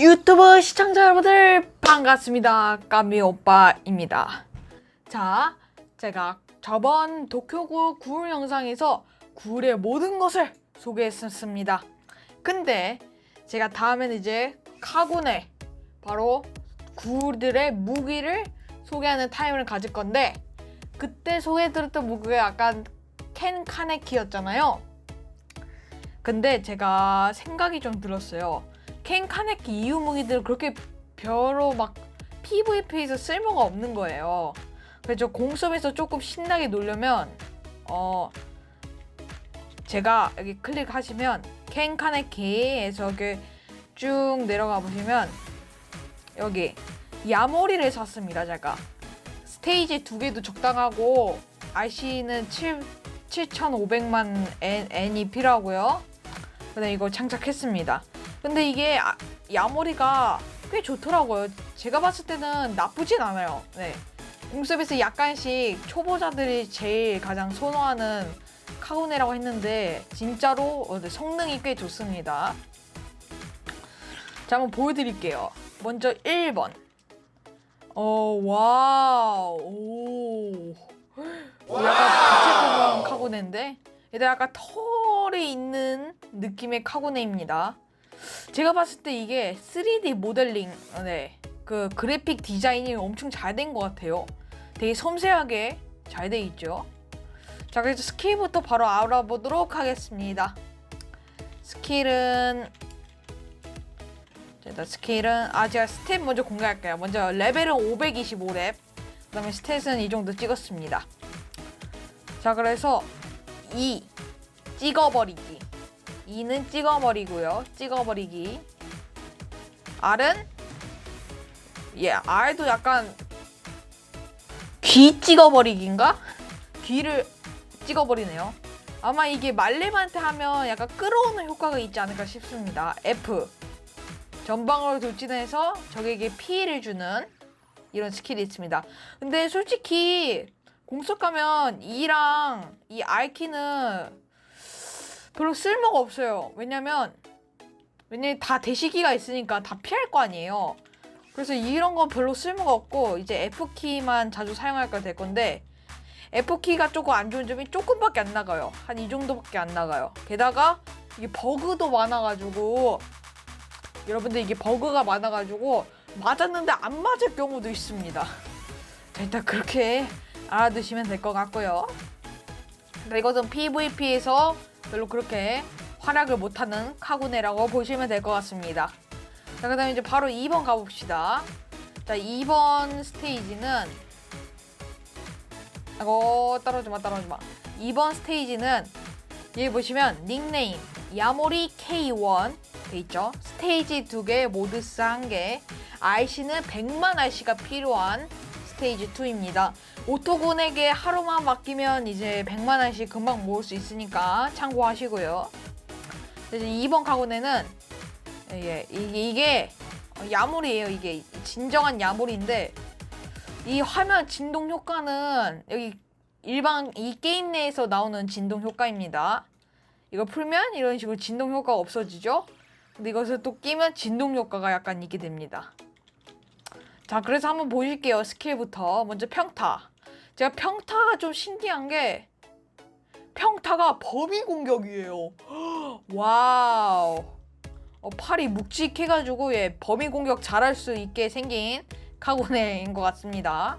유튜브 시청자 여러분들 반갑습니다. 까미 오빠입니다. 자, 제가 저번 도쿄구 구울 영상에서 구울의 모든 것을 소개했었습니다. 근데 제가 다음에는 이제 카군의 바로 구울들의 무기를 소개하는 타임을 가질 건데 그때 소개해드렸던 무기가 약간 켄 카네키였잖아요. 근데 제가 생각이 좀 들었어요. 켄 카네키 이후 무기들 그렇게 별로 막 PVP에서 쓸모가 없는 거예요. 그래서 공섭에서 조금 신나게 놀려면 어 제가 여기 클릭하시면 켄 카네키에서 쭉 내려가 보시면 여기 야모리를 샀습니다 제가 스테이지 두 개도 적당하고 RC는 7 7,500만 N, N이 필요하고요. 근데 이거 장착했습니다. 근데 이게 아- 야모리가 꽤 좋더라고요. 제가 봤을 때는 나쁘진 않아요. 네. 공섭에서 약간씩 초보자들이 제일 가장 선호하는 카고네라고 했는데 진짜로 어, 네, 성능이 꽤 좋습니다. 자, 한번 보여드릴게요. 먼저 1번. 어, 와우. 오. 약간 부채처럼 카고네인데 얘들 약간 털이 있는 느낌의 카고네입니다. 제가 봤을 때 이게 3D 모델링, 네, 그 그래픽 디자인이 엄청 잘 된 것 같아요. 되게 섬세하게 잘 돼 있죠. 자, 그래서 스킬부터 바로 알아보도록 하겠습니다. 스킬은 자, 일단 스킬은 아 제가 스탯 먼저 공개할게요. 먼저 레벨은 525렙. 그다음에 스탯은 이 정도 찍었습니다. 자, 그래서 2 찍어버리기. 2는 찍어버리고요. 찍어버리기. R은 예, R도 약간 귀 찍어버리기인가? 귀를 찍어버리네요. 아마 이게 말렘한테 하면 약간 끌어오는 효과가 있지 않을까 싶습니다. F 전방으로 돌진해서 적에게 피해를 주는 이런 스킬이 있습니다. 근데 솔직히 공속 가면 E랑 이 R키는 별로 쓸모가 없어요. 왜냐면 왜냐면 다 대시기가 있으니까 다 피할 거 아니에요. 그래서 이런 건 별로 쓸모가 없고 이제 F 키만 자주 사용할 거될 건데 F 키가 조금 안 좋은 점이 조금밖에 안 나가요. 한 이 정도밖에 안 나가요. 게다가 이게 버그도 많아가지고 여러분들 이게 버그가 많아가지고 맞았는데 안 맞을 경우도 있습니다. 자, 일단 그렇게 알아두시면 될 것 같고요. 이것은 PVP에서 별로 그렇게 활약을 못하는 카구네라고 보시면 될 것 같습니다. 자, 그 다음에 이제 바로 2번 가봅시다. 자, 2번 스테이지는 이거 따라오지 마, 따라오지 마. 2번 스테이지는 여기 보시면 닉네임 야모리 K1 돼 있죠. 스테이지 두 개, 모드스 한 개. RC는 100만 RC가 필요한 스테이지 2입니다. 오토군에게 하루만 맡기면 이제 100만 RC 금방 모을 수 있으니까 참고하시고요. 이제 2번 카고네는 예, 이게, 이게 야물이에요. 이게 진정한 야물인데 이 화면 진동 효과는 여기 일반 이 게임 내에서 나오는 진동 효과입니다. 이거 풀면 이런 식으로 진동 효과가 없어지죠. 근데 이것을 또 끼면 진동 효과가 약간 있게 됩니다. 자, 그래서 한번 보실게요. 스킬부터. 먼저 평타. 제가 평타가 좀 신기한 게 평타가 범위 공격이에요. 와우. 어, 팔이 묵직해가지고 예, 범위 공격 잘할 수 있게 생긴 카고네인 것 같습니다.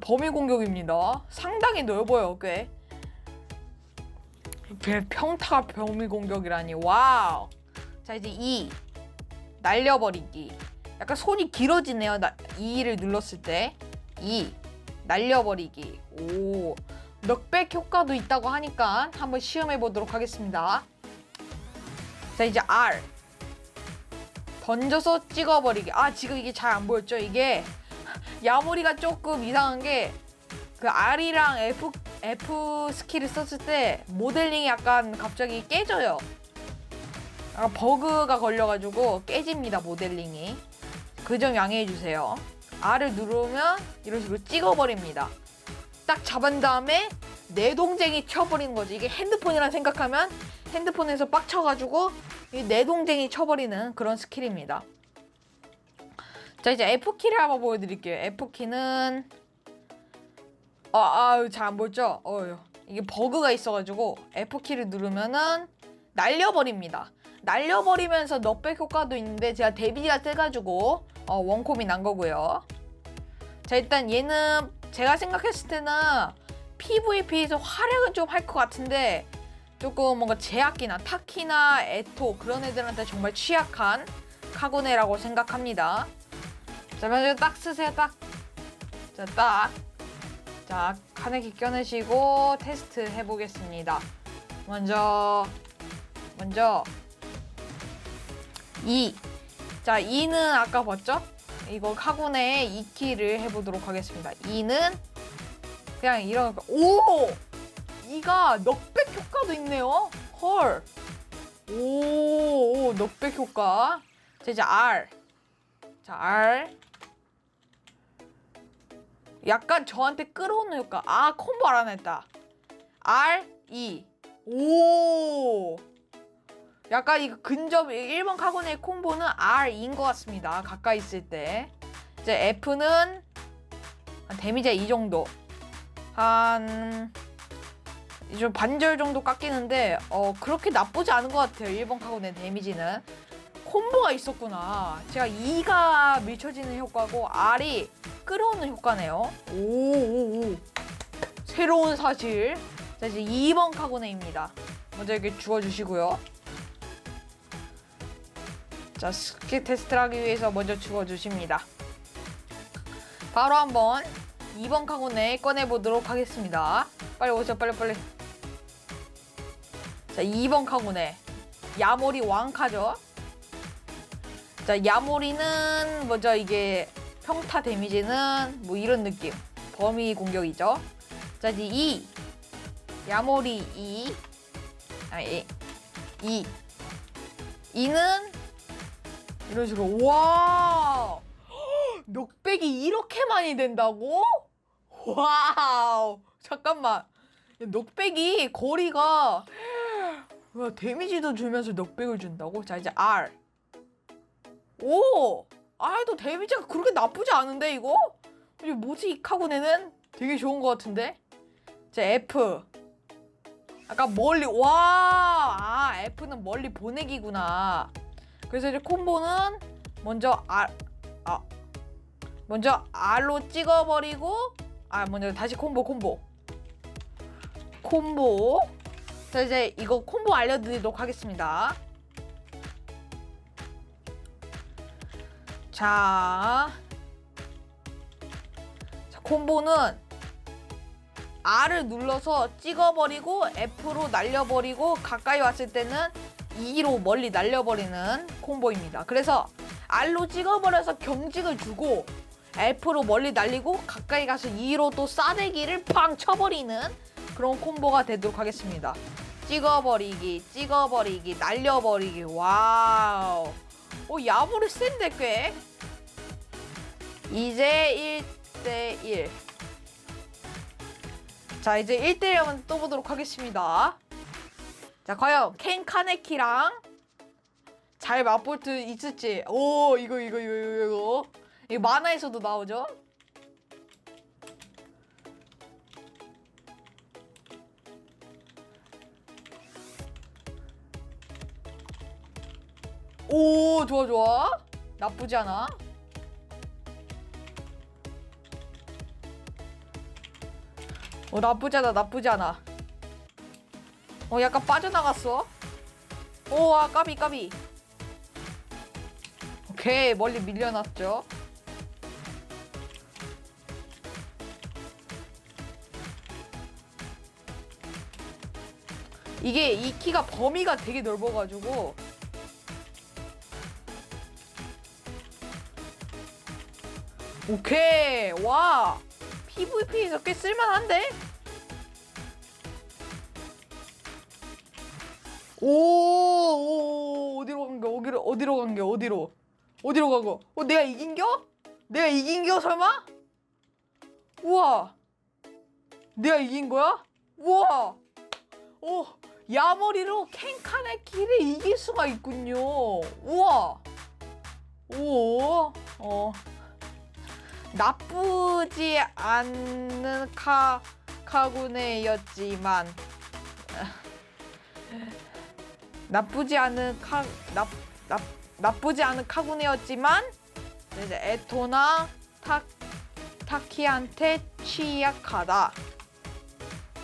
범위 공격입니다. 상당히 넓어요, 꽤. 배- 평타가 범위 공격이라니 와우. 자 이제 2 날려버리기. 약간 손이 길어지네요. 나, 2를 눌렀을 때 2 날려버리기. 오 넉백 효과도 있다고 하니까 한번 시험해 보도록 하겠습니다. 자 이제 R 던져서 찍어버리기. 아 지금 이게 잘 안 보였죠? 이게 야모리가 조금 이상한 게 그 R이랑 F F 스킬을 썼을 때 모델링이 약간 갑자기 깨져요. 약간 버그가 걸려가지고 깨집니다 모델링이. 그 점 양해해 주세요. R을 누르면 이런 식으로 찍어버립니다. 딱 잡은 다음에 내 동쟁이 쳐버리는 거지. 이게 핸드폰이라 생각하면 핸드폰에서 빡쳐가지고 이 내동쟁이 쳐버리는 그런 스킬입니다. 자 이제 F키를 한번 보여드릴게요. F키는 아, 아유 잘 안 보였죠? 어휴 이게 버그가 있어가지고 F키를 누르면은 날려버립니다. 날려버리면서 넉백 효과도 있는데 제가 데뷔가 세가지고 어, 원콤이 난 거고요. 자 일단 얘는 제가 생각했을 때는 PVP에서 활약은 좀 할 것 같은데 조금 뭔가 제약기나 타키나 에토 그런 애들한테 정말 취약한 카고네라고 생각합니다. 자 먼저 딱 쓰세요 딱. 자 딱. 자 카네기 껴내시고 테스트 해보겠습니다. 먼저 먼저 2. 자 2는 아까 봤죠? 이거 카고네의 2키를 해보도록 하겠습니다. 2는 그냥 이런 거. 오! 이가 넉백 효과도 있네요. 헐. 오, 오 넉백 효과. 자 이제 R. 자 R. 약간 저한테 끌어오는 효과. 아 콤보 알아냈다. R E. 오. 약간 이 근접 1번 카고네 콤보는 R인 것 같습니다. 가까이 있을 때. 이제 F는 한 데미지 이 정도. 한 좀 반절 정도 깎이는데 어 그렇게 나쁘지 않은 것 같아요. 1번 카고네 데미지는. 콤보가 있었구나. 제가 2가 밀쳐지는 효과고 R이 끌어오는 효과네요. 오, 오, 오. 새로운 사실. 자, 이제 2번 카고네입니다. 먼저 이렇게 주워주시고요. 자, 스킬 테스트를 하기 위해서 먼저 주워주십니다. 바로 한번 2번 카고네 꺼내보도록 하겠습니다. 빨리 오세요, 빨리, 빨리. 자, 2번 카고네. 야모리 왕카죠? 자, 야모리는 먼저 이게 평타 데미지는 뭐 이런 느낌. 범위 공격이죠. 자, 이제 2. 야모리 2. 아, 예. 2. 2는 이런 식으로 와 넉백이 이렇게 많이 된다고? 와우! 잠깐만. 넉백이 거리가 와 데미지도 주면서 넉백을 준다고? 자 이제 R. 오! R도 데미지가 그렇게 나쁘지 않은데 이거? 이게 뭐지 이 카고네는? 되게 좋은 것 같은데? 자 F. 아까 멀리 와 아, F는 멀리 보내기구나 그래서 이제 콤보는 먼저 R 아 먼저 R로 찍어버리고 아 먼저 다시 콤보 콤보. 콤보. 자 이제 이거 콤보 알려드리도록 하겠습니다. 자, 자 콤보는 R을 눌러서 찍어버리고 F로 날려버리고 가까이 왔을 때는 2로 멀리 날려버리는 콤보입니다. 그래서 R로 찍어버려서 경직을 주고 F로 멀리 날리고 가까이 가서 2로 또 싸대기를 팡 쳐버리는 그런 콤보가 되도록 하겠습니다. 찍어버리기, 찍어버리기, 날려버리기. 와우. 오, 야보를 센데 꽤. 이제 1대1. 자, 이제 1대1 한번 떠보도록 하겠습니다. 자, 과연 켄 카네키랑 잘 맛볼 수 있을지. 오, 이거, 이거, 이거, 이거, 이거. 만화에서도 나오죠? 오, 좋아, 좋아. 나쁘지 않아. 어, 나쁘지 않아, 나쁘지 않아. 어, 약간 빠져나갔어. 오, 아, 까비, 까비. 오케이, 멀리 밀려났죠. 이게 이 키가 범위가 되게 넓어가지고 오케이 와 PVP에서 꽤 쓸만한데? 오, 오 어디로 간겨 어디로 어디로 간겨 어디로 어디로 가고 어 내가 이긴겨? 내가 이긴겨 설마? 우와 내가 이긴 거야? 우와! 오, 야머리로 캔카네키를 이길 수가 있군요. 우와! 오, 어. 나쁘지 않는 카, 카구네였지만, 나쁘지 않은 카, 나, 나, 나쁘지 않은 카구네였지만, 이제 에토나 타, 타키한테 취약하다.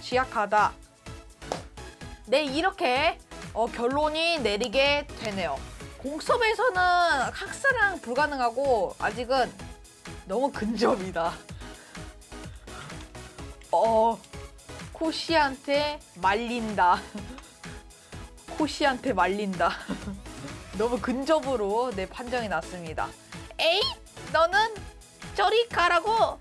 취약하다. 네, 이렇게 어, 결론이 내리게 되네요. 공섭에서는 학사랑 불가능하고 아직은 너무 근접이다. 어, 코시한테 말린다. 코시한테 말린다. 너무 근접으로 내 판정이 났습니다. 에이, 너는 저리 가라고.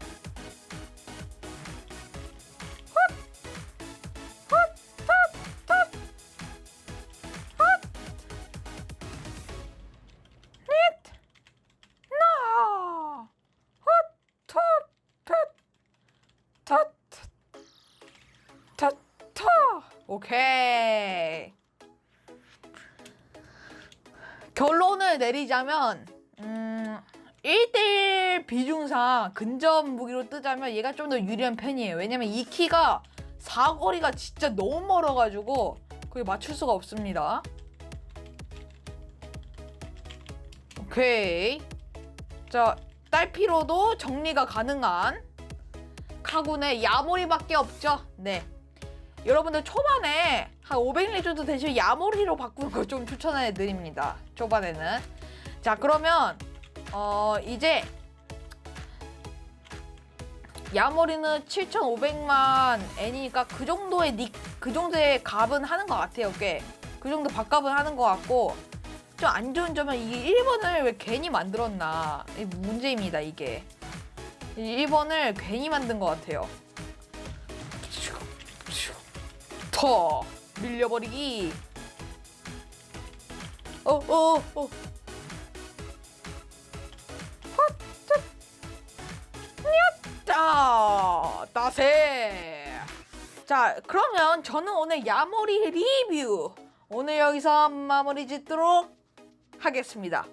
나. 헛, 헛, 헛, 헛, 헛, 오케이. 결론을 내리자면, 음, 1대1 비중상 근접 무기로 뜨자면 얘가 좀 더 유리한 편이에요. 왜냐면 이 키가 사거리가 진짜 너무 멀어가지고 거의 맞출 수가 없습니다. 오케이. 자, 딸피로도 정리가 가능한 카군의 야모리밖에 없죠. 네. 여러분들 초반에 한 500리 정도 되시면 야모리로 바꾸는 걸 좀 추천해 드립니다. 초반에는. 자, 그러면 어, 이제 야모리는 7,500만 N이니까 그 정도의 닉, 그 정도의 값은 하는 것 같아요, 꽤. 그 정도 밥값은 하는 것 같고, 좀 안 좋은 점은 이게 1번을 왜 괜히 만들었나. 이 문제입니다, 이게. 이 1번을 괜히 만든 것 같아요. 더 밀려버리기. 어, 어, 어. 자, 따세. 자, 그러면 저는 오늘 야모리 리뷰 오늘 여기서 마무리 짓도록 하겠습니다.